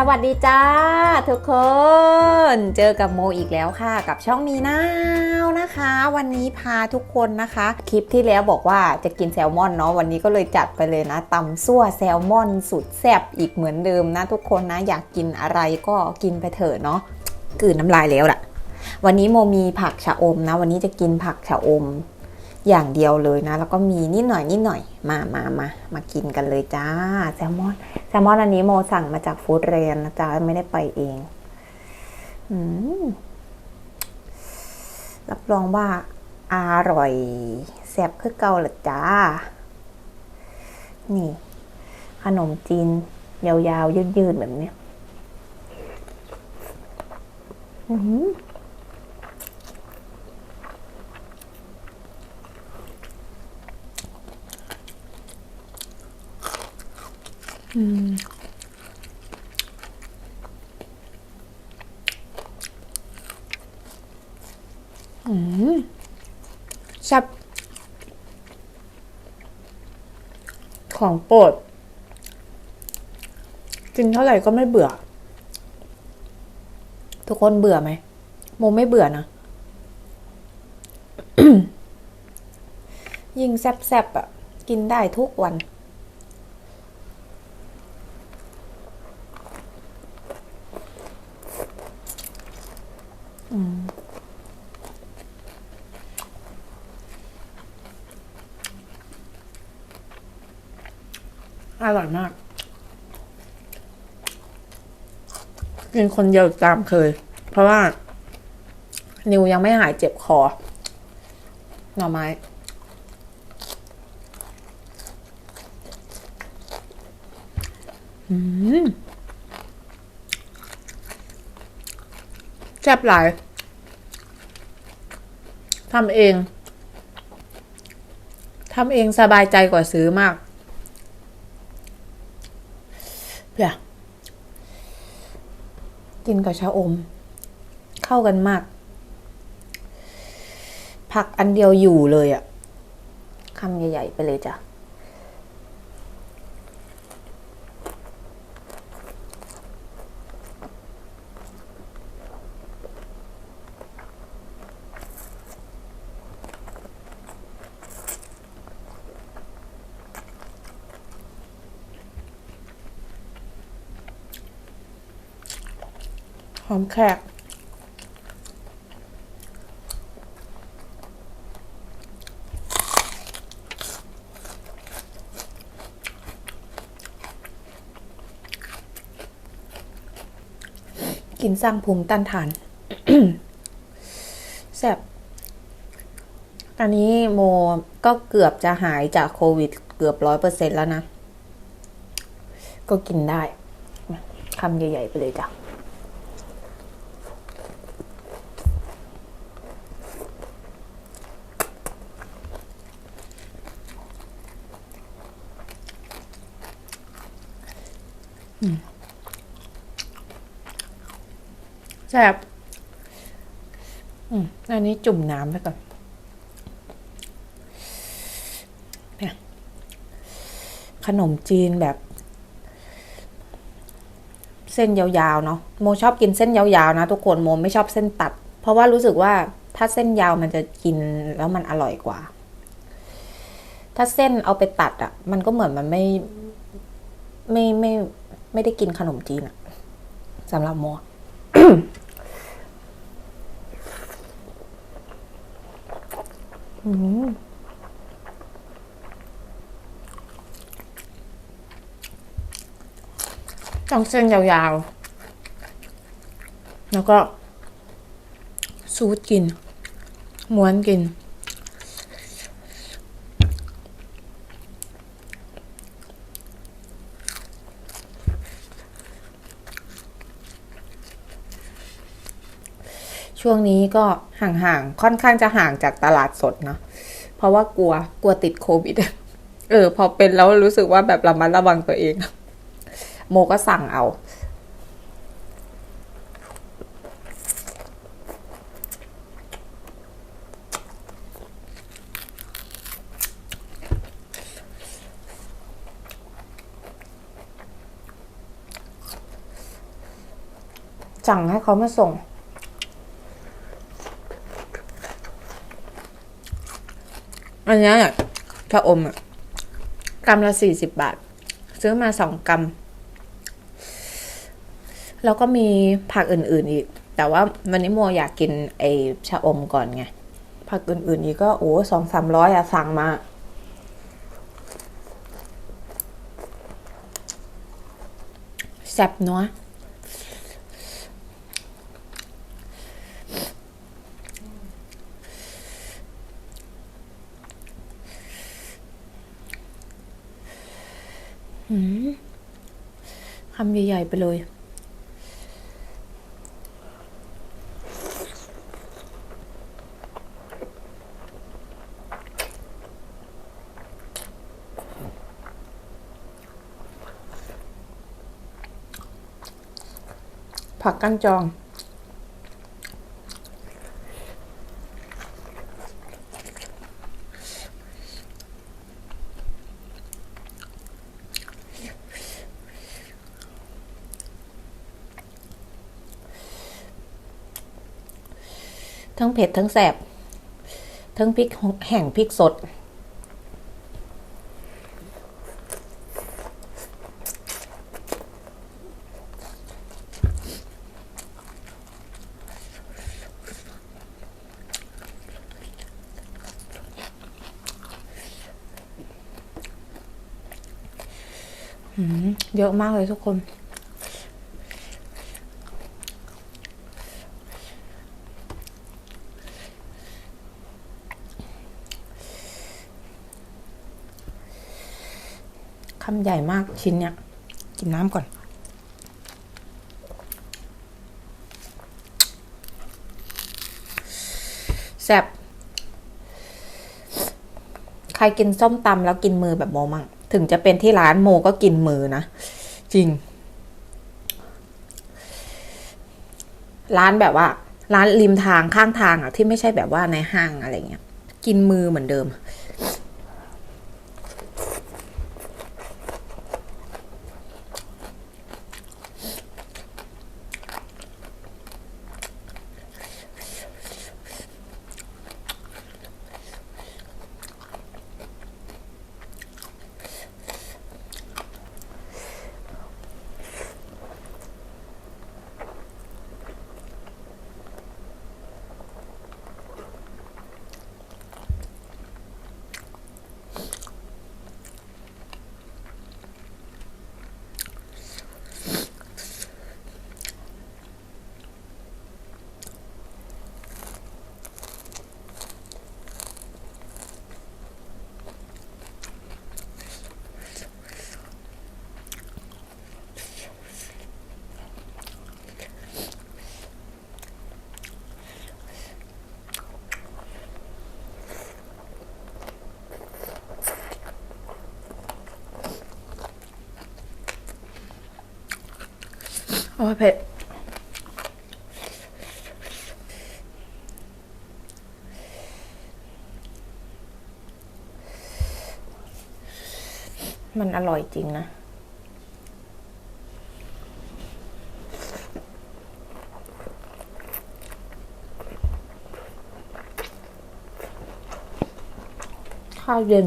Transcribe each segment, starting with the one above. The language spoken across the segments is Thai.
สวัสดีจ้าทุกคน เจอกับโมอีกแล้วค่ะ กับช่องมีนาวนะคะ วันนี้พาทุกคนนะคะ คลิปที่แล้วบอกว่าจะกินแซลมอนเนาะวันนี้ก็เลยจัดไปเลยนะตำซั่วแซลมอนสุดแซ่บอีกเหมือนเดิมนะ ทุกคนนะอยากกินอะไรก็กินไปเถอะเนาะกืนน้ำลายแล้วล่ะ วันนี้โมมีผักชะอมนะ วันนี้จะกินผักชะอม อย่างเดียวเลยนะ แล้วก็มีนิดหน่อยนิดหน่อยมามามามากินกันเลยจ้าแซลมอนแซลมอนอันนี้โมสั่งมาจากฟู้ดเรนนะจ๊ะไม่ได้ไปเองอืมรับรองว่าอร่อยแซ่บคือเก่าละจ้า นี่ ขนมจีน ยาวๆ ยืดๆ แบบเนี้ย อือ ออืมอืมแซ่บของโปรดกินเท่าไหร่ก็ไม่เบื่อ ทุกคนเบื่อไหมโมไม่เบื่อนะ ยิ่งแซ่บๆอะ กินได้ทุกวัน อร่อยมาก กินคนเดียวตามเคย เพราะว่า นิวยังไม่หายเจ็บคอ หน่อไม้ อืมแซ่บหลายทำเองทำเองสบายใจกว่าซื้อมาก เพื่อ กินกับชาอม เข้ากันมาก ผักอันเดียวอยู่เลยอะคำใหญ่ ๆ ไปเลยจ้ะ หอมแขก กินสร้างภูมิต้านทานแซ่บอันนี้โมก็เกือบจะหายจากโควิดเกือบร้อยเปอร์เซ็นแล้วนะ ก็กินได้ คำใหญ่ ๆ ไปเลยจ้ะ แซ่บอืมอันนี้จุ่มน้ำไปก่อนเนี่ยขนมจีนแบบ เส้นยาวๆเนาะโมชอบกินเส้นยาวๆนะทุกคนโมไม่ชอบเส้นตัด เพราะว่ารู้สึกว่าถ้าเส้นยาวมันจะกินแล้วมันอร่อยกว่า ถ้าเส้นเอาไปตัดอะ่ะ มันก็เหมือนมันไม่ไม่ไม่ไม่ได้กินขนมจีนอะสำหรับโมอ มต้องเส้นยาวๆ แล้วก็ซูดกิน ม้วนกิน ช่วงนี้ก็ห่างๆ ค่อนข้างจะห่างจากตลาดสดเนาะ เพราะว่ากลัว กลัวติดโควิด เออ พอเป็นแล้วรู้สึกว่าแบบระมัดระวังตัวเอง โมก็สั่งเอา สั่งให้เขามาส่ง อันนี้เนี่ยชะอมอะกรัมละสี่สิบบาท ซื้อมาสองกรัม แล้วก็มีผักอื่น ๆอีก แต่ว่าวันนี้โมอยากกินไอชะอมก่อนไง ผักอื่น ๆ อีกก็โอ้สองสามร้อยอะสั่งมา แซ่บเนาะ คำใหญ่ๆไปเลย ผักกั้นจอง เผ็ดทั้งแสบ ทั้งพริกแห้งพริกสด เยอะมากเลยทุกคนำใหญ่มากชิ้นเนี้ย กินน้ำก่อน แซ่บใครกินส้มตำแล้วกินมือแบบโมมั่งถึงจะเป็นที่ร้านโมก็กินมือนะ จริง ร้านแบบว่า ร้านริมทางข้างทางอะที่ไม่ใช่แบบว่าในห้างอะไรเงี้ย กินมือเหมือนเดิม โอ้เผ็ด มันอร่อยจริงนะ ข้าวเย็น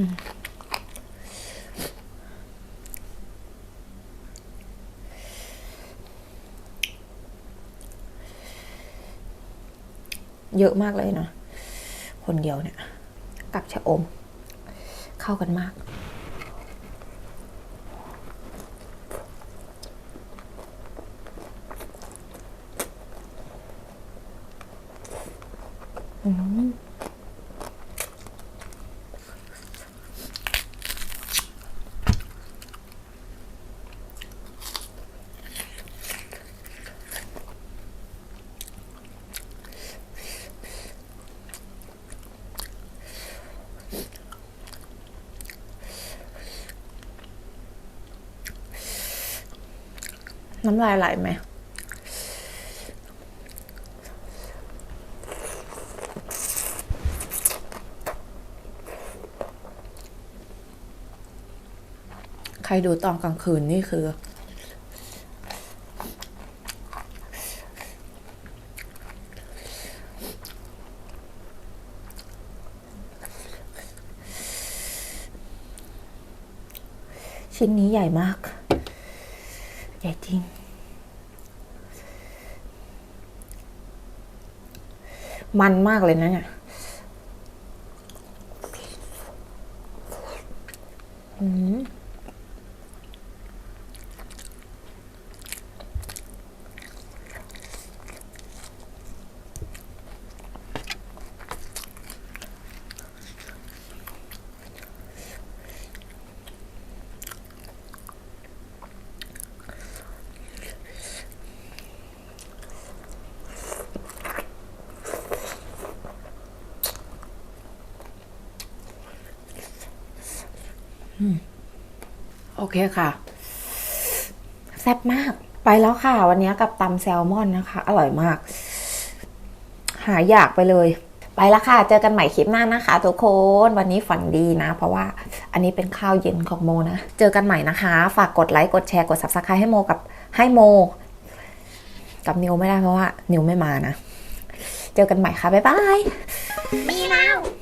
เยอะมากเลยเนาะคนเดียวเนี่ย กับชะอม เข้ากันมาก น้ำลายไหลไหมใครดูตอนกลางคืนนี่คือ ชิ้นนี้ใหญ่มาก ใหญ่จริง มันมากเลยนะเนี่ยอืม โอเคค่ะ แซ่บมาก ไปแล้วค่ะ วันนี้กับตำแซลมอนนะคะ อร่อยมาก หายอยากไปเลย ไปแล้วค่ะ เจอกันใหม่คลิปหน้านะคะทุกคน วันนี้ฝันดีนะ เพราะว่าอันนี้เป็นข้าวเย็นของโมนะ เจอกันใหม่นะคะ ฝากกดไลค์กดแชร์กด subscribe ให้โมกับให้โม กับนิวไม่ได้เพราะว่า นิวไม่มานะ เจอกันใหม่ค่ะ บ๊ายบาย Meow.